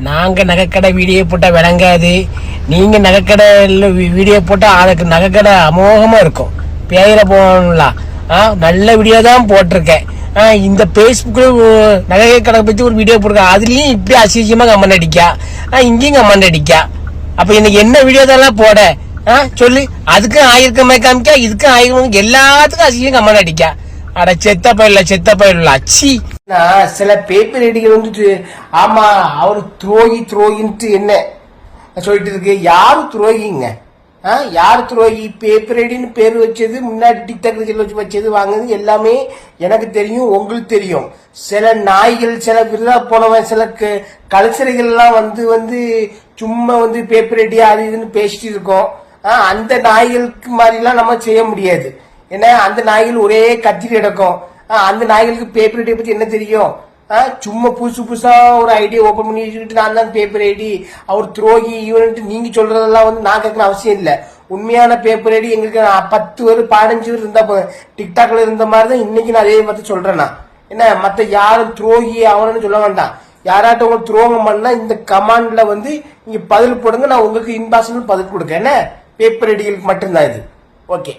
நாங்கள் நகைக்கடை வீடியோ போட்டால் விளங்காது. நீங்கள் நகைக்கடையில் வீடியோ போட்டால் அதுக்கு நகைக்கடை அமோகமாக இருக்கும். பேயில போகலாம் ஆ நல்ல வீடியோ தான் போட்டிருக்கேன். ஆ, இந்த ஃபேஸ்புக்கில் நகை கடை பற்றி ஒரு வீடியோ போட்டிருக்கேன். அதுலேயும் இப்படி அசிசியமாக கமெண்ட் அடிக்கா ஆ, இங்கேயும் கமெண்ட் அடிக்கா அப்போ இன்னைக்கு என்ன வீடியோ தான் போட? ஆ, சொல்லு. அதுக்கும் ஆயிருக்கமே காமிக்கா இதுக்கும் ஆயிருக்கும் எல்லாத்துக்கும் அசிசியம் கமெண்ட் அடிக்கா அட செத்த பயிரில் செத்த பயிரில் அச்சி சில பேப்பர் ரெடிகள் வந்துட்டு ஆமா அவர் துரோகி துரோகின்ட்டு என்ன? சொல்லிட்டு இருக்கு யாரு துரோகிங்க? ஆ, யார் துரோகி? பேப்பர் ரெடின்னு பேர் வச்சது முன்னாடி டிக்டாக் வச்சு வச்சது வாங்குது எல்லாமே எனக்கு தெரியும் உங்களுக்கு தெரியும். சில நாய்கள் சில விருதா போனவன் சில க- வந்து வந்து சும்மா வந்து பேப்பர் ரெடி அது இதுன்னு பேசிட்டு இருக்கோம். ஆ, அந்த நாய்களுக்கு மாதிரிலாம் நம்ம செய்ய முடியாது. ஏன்னா அந்த நாய்கள் ஒரே கத்திரி கிடக்கும். அந்த நாய்களுக்கு பேப்பர் ஐடியை பத்தி என்ன தெரியும்? ஆ, சும்மா புதுசு புதுசா ஒரு ஐடியா ஓபன் பண்ணி வச்சுக்கிட்டு நான் தான் பேப்பர் ஐடி அவர் துரோகி இவன்ட்டு நீங்க சொல்றதெல்லாம் வந்து நான் கேட்கணும் அவசியம் இல்ல. உண்மையான பேப்பர் ஐடி எங்களுக்கு நான் பத்து பேர் பதினஞ்சு பேர் இருந்தா போதும். டிக்டாக்ல இருந்த மாதிரி தான் இன்னைக்கு நான் அதே மாதிரி சொல்றேன் நான். என்ன மத்த யாரும் துரோகி அவனு சொல்ல வேண்டாம். யாராட்டும் உங்களுக்கு துரோகம் பண்ணா இந்த கமாண்ட்ல வந்து நீங்க பதில் போடுங்க நான் உங்களுக்கு இன்பாக்ஸ்ல பதில் கொடுக்க என்ன? பேப்பர் ஐடிகளுக்கு மட்டும்தான் இது. ஓகே